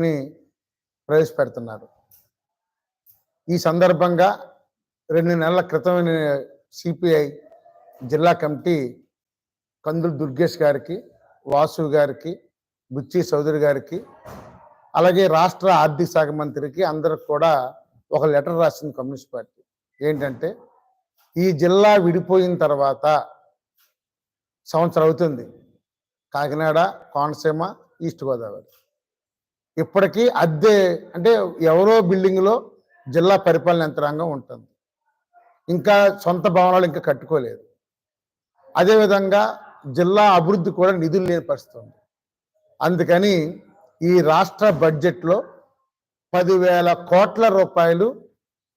ని ప్రవేశపెడుతున్నారు. ఈ సందర్భంగా రెండు నెలల క్రితం సిపిఐ జిల్లా కమిటీ కందులు దుర్గేష్ గారికి వాసు గారికి బుచ్చి చౌదరి గారికి అలాగే రాష్ట్ర ఆర్థిక శాఖ మంత్రికి అందరికి కూడా ఒక లెటర్ రాసింది కమ్యూనిస్ట్ పార్టీ. ఏంటంటే ఈ జిల్లా విడిపోయిన తర్వాత సంవత్సరం అవుతుంది. కాకినాడ కోనసీమ ఈస్ట్ గోదావరి. ఇప్పటికీ అద్దె అంటే ఎవరో బిల్డింగ్లో జిల్లా పరిపాలన యంత్రాంగం ఉంటుంది. ఇంకా సొంత భవనాలు ఇంకా కట్టుకోలేదు. అదేవిధంగా జిల్లా అభివృద్ధి కూడా నిధులు లేని పరిస్థితి అందుకని ఈ రాష్ట్ర బడ్జెట్లో పదివేల కోట్ల రూపాయలు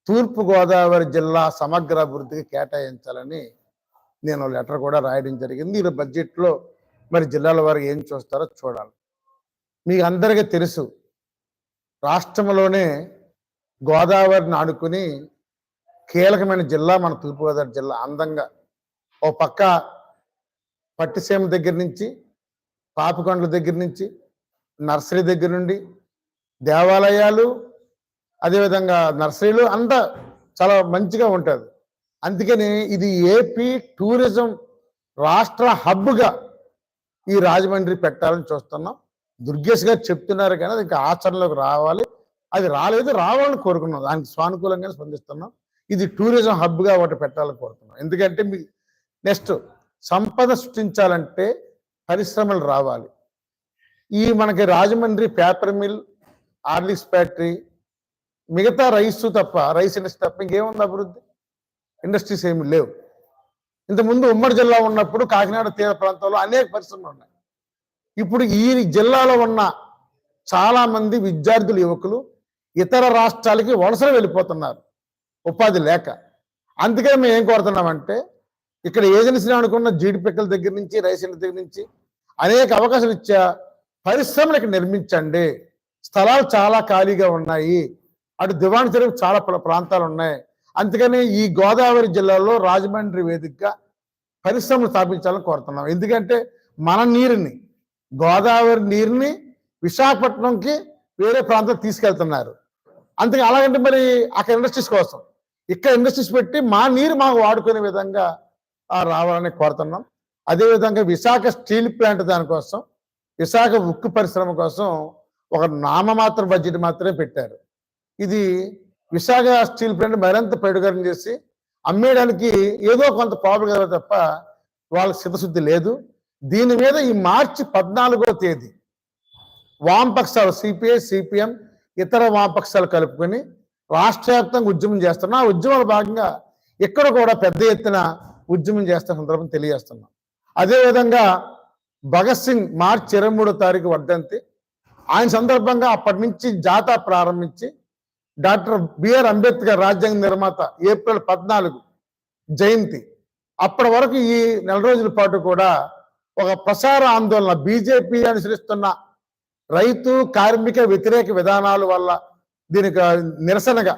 తూర్పుగోదావరి జిల్లా సమగ్ర అభివృద్ధికి కేటాయించాలని నేను లెటర్ కూడా రాయడం జరిగింది. ఈ బడ్జెట్లో మరి జిల్లాల వారు ఏం చూస్తారో చూడాలి. మీకు అందరికీ తెలుసు. రాష్ట్రంలోనే గోదావరిని ఆడుకుని కీలకమైన జిల్లా మన తూర్పుగోదావరి జిల్లా అందంగా. ఓ పక్క పట్టిసీమ దగ్గర నుంచి పాపికొండల దగ్గర నుంచి నర్సరీ దగ్గర నుండి దేవాలయాలు అదేవిధంగా నర్సరీలు అంతా చాలా మంచిగా ఉంటుంది. అందుకని ఇది ఏపీ టూరిజం రాష్ట్ర హబ్గా ఈ రాజమండ్రి పెట్టాలని చూస్తున్నాం. దుర్గేష్ గారు చెప్తున్నారు కానీ అది ఇంకా ఆచరణలోకి రావాలి. అది రాలేదు రావాలని కోరుకున్నాం. దానికి సానుకూలంగానే స్పందిస్తున్నాం. ఇది టూరిజం హబ్గా ఒకటి పెట్టాలని కోరుతున్నాం. ఎందుకంటే మీ నెక్స్ట్ సంపద సృష్టించాలంటే పరిశ్రమలు రావాలి. ఈ మనకి రాజమండ్రి పేపర్ మిల్ ఆర్లిక్స్ ఫ్యాక్టరీ మిగతా రైస్ తప్ప రైస్ ఇండస్ట్రీ తప్ప ఇంకేముంది అభివృద్ధి? ఇండస్ట్రీస్ ఏమి లేవు. ఇంతకుముందు ఉమ్మడి జిల్లా ఉన్నప్పుడు కాకినాడ తీర ప్రాంతంలో అనేక పరిశ్రమలు ఉన్నాయి. ఇప్పుడు ఈ జిల్లాలో ఉన్న చాలామంది విద్యార్థులు యువకులు ఇతర రాష్ట్రాలకి వలసలు వెళ్ళిపోతున్నారు. ఉపాధి లేక. అందుకే మేము ఏం కోరుతున్నామంటే ఇక్కడ ఏజెన్సీని అనుకున్న జీడిపిక్కల దగ్గర నుంచి రైస్ దగ్గర నుంచి అనేక అవకాశాలు ఇచ్చా పరిశ్రమలు ఇక్కడ నిర్మించండి. స్థలాలు చాలా ఖాళీగా ఉన్నాయి. అటు దివాణి చెరువు చాలా ప్రాంతాలు ఉన్నాయి. అందుకని ఈ గోదావరి జిల్లాలో రాజమండ్రి వేదికగా పరిశ్రమలు స్థాపించాలని కోరుతున్నాం. ఎందుకంటే మన నీరుని గోదావరి నీరుని విశాఖపట్నంకి వేరే ప్రాంతం తీసుకెళ్తున్నారు. అందుకే అలాగంటే మరి అక్కడ ఇండస్ట్రీస్ కోసం. ఇక్కడ ఇండస్ట్రీస్ పెట్టి మా నీరు మాకు వాడుకునే విధంగా రావాలని కోరుతున్నాం. అదేవిధంగా విశాఖ స్టీల్ ప్లాంట్ దానికోసం విశాఖ ఉక్కు పరిశ్రమ కోసం ఒక నామమాత్ర బడ్జెట్ మాత్రమే పెట్టారు. ఇది విశాఖ స్టీల్ ప్లాంట్ మరింత పెడుగరం చేసి అమ్మేయడానికి ఏదో కొంత ప్రాబ్లం కదా తప్ప వాళ్ళకి చిత్తశుద్ధి లేదు. దీని మీద ఈ మార్చి పద్నాలుగో తేదీ వామపక్షాలు సిపిఐ సిపిఎం ఇతర వామపక్షాలు కలుపుకొని రాష్ట్ర వ్యాప్తంగా ఉద్యమం చేస్తున్నా. ఆ ఉద్యమాల భాగంగా ఇక్కడ కూడా పెద్ద ఎత్తున ఉద్యమం చేస్తున్న సందర్భం తెలియజేస్తున్నాం. అదేవిధంగా భగత్ సింగ్ మార్చి ఇరవై మూడో తారీఖు వర్ధంతి ఆయన సందర్భంగా అప్పటి నుంచి జాతా ప్రారంభించి డాక్టర్ బిఆర్ అంబేద్కర్ రాజ్యాంగ నిర్మాత ఏప్రిల్ పద్నాలుగు జయంతి. అప్పటి వరకు ఈ నెల రోజుల పాటు కూడా ఒక ప్రసార ఆందోళన. బీజేపీ అనుసరిస్తున్న రైతు కార్మిక వ్యతిరేక విధానాల వల్ల దీనికి నిరసనగా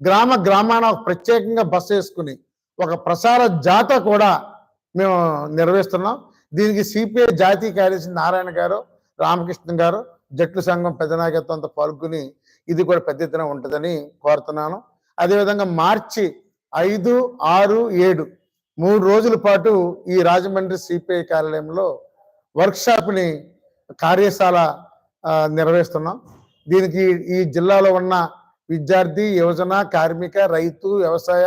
గ్రామ గ్రామాన ఒక ప్రత్యేకంగా బస్సు వేసుకుని ఒక ప్రసార జాత కూడా మేము నిర్వహిస్తున్నాం. దీనికి సిపిఐ జాతీయ కార్యదర్శి నారాయణ గారు రామకృష్ణ గారు జట్లు సంఘం పెద్ద నాయకత్వంతో పాల్గొని ఇది కూడా పెద్ద ఎత్తున ఉంటుందని కోరుతున్నాను. అదేవిధంగా మార్చి ఐదు ఆరు ఏడు మూడు రోజుల పాటు ఈ రాజమండ్రి సిపిఐ కార్యాలయంలో వర్క్షాప్ని కార్యశాల నిర్వహిస్తున్నాం. దీనికి ఈ జిల్లాలో ఉన్న విద్యార్థి యువజన కార్మిక రైతు వ్యవసాయ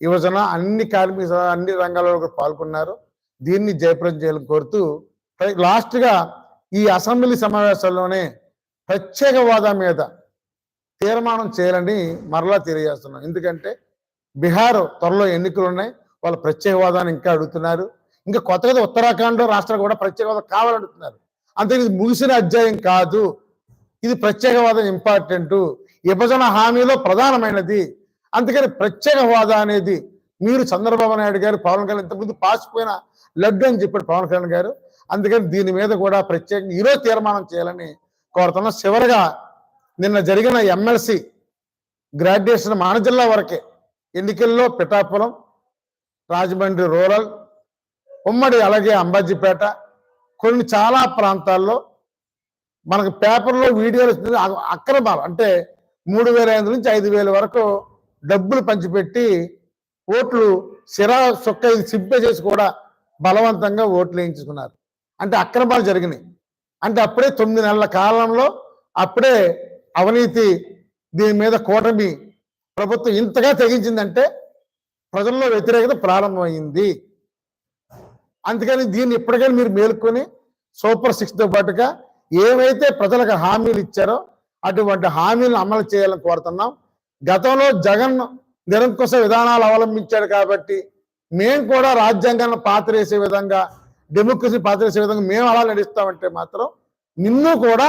యువజన అన్ని కార్మిక అన్ని రంగాల్లో కూడా పాల్గొన్నారు. దీన్ని జయప్రదం చేయాలని కోరుతూ లాస్ట్గా ఈ అసెంబ్లీ సమావేశాల్లోనే ప్రత్యేక హోదా మీద తీర్మానం చేయాలని మరలా తెలియజేస్తున్నాం. ఎందుకంటే బీహార్ త్వరలో ఎన్నికలు ఉన్నాయి వాళ్ళు ప్రత్యేక హోదాని ఇంకా అడుగుతున్నారు. ఇంకా కొత్తగా ఉత్తరాఖండ్ రాష్ట్రం కూడా ప్రత్యేక హోదా కావాలంటున్నారు. అంతే ఇది ముగిసిన అధ్యాయం కాదు. ఇది ప్రత్యేక హోదా ఇంపార్టెంట్. విభజన హామీలో ప్రధానమైనది. అందుకని ప్రత్యేక హోదా అనేది మీరు చంద్రబాబు నాయుడు గారు పవన్ కళ్యాణ్ ఇంతకుముందు పాసిపోయిన లడ్డు అని చెప్పాడు పవన్ కళ్యాణ్ గారు. అందుకని దీని మీద కూడా ప్రత్యేకంగా ఈరోజు తీర్మానం చేయాలని కోరుతున్నాం. చివరగా నిన్న జరిగిన ఎమ్మెల్సీ గ్రాడ్యుయేషన్ మన జిల్లా వరకే ఎన్నికల్లో పిఠాపురం రాజమండ్రి రూరల్ ఉమ్మడి అలాగే అంబాజీపేట కొన్ని చాలా ప్రాంతాల్లో మనకు పేపర్లో వీడియోలు వస్తుంది. అక్రమాలు అంటే మూడు వేల ఐదు నుంచి ఐదు వేల వరకు డబ్బులు పంచిపెట్టి ఓట్లు సిరా సొక్క ఇది సింపే చేసి కూడా బలవంతంగా ఓట్లు వేయించుకున్నారు. అంటే అక్రమాలు జరిగినాయి. అంటే అప్పుడే తొమ్మిది నెలల కాలంలో అప్పుడే అవినీతి దీని మీద కూటమి ప్రభుత్వం ఇంతగా తెగించిందంటే ప్రజల్లో వ్యతిరేకత ప్రారంభమైంది. అందుకని దీన్ని ఇప్పటికైనా మీరు మేలుకొని సూపర్ సిక్స్తో పాటుగా ఏవైతే ప్రజలకు హామీలు ఇచ్చారో అటువంటి హామీలను అమలు చేయాలని కోరుతున్నాం. గతంలో జగన్ నిరంకుశ విధానాలు అవలంబించాడు కాబట్టి మేము కూడా రాజ్యాంగాన్ని పాత్రేసే విధంగా డెమోక్రసీ పాత్రేసే విధంగా మేము అలా నడుస్తామంటే మాత్రం నిన్ను కూడా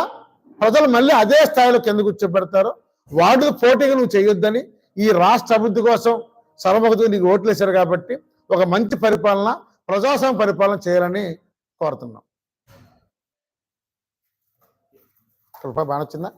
ప్రజలు మళ్ళీ అదే స్థాయిలో కింద కూర్చోబెడతారు? వాటికి పోటీగా నువ్వు చేయొద్దని ఈ రాష్ట్ర అభివృద్ధి కోసం సర్వభక్తులు నీకు ఓట్లు వేశారు కాబట్టి ఒక మంచి పరిపాలన ప్రజాస్వామ్య పరిపాలన చేయాలని కోరుతున్నాం. కృప బాగా వచ్చిందా?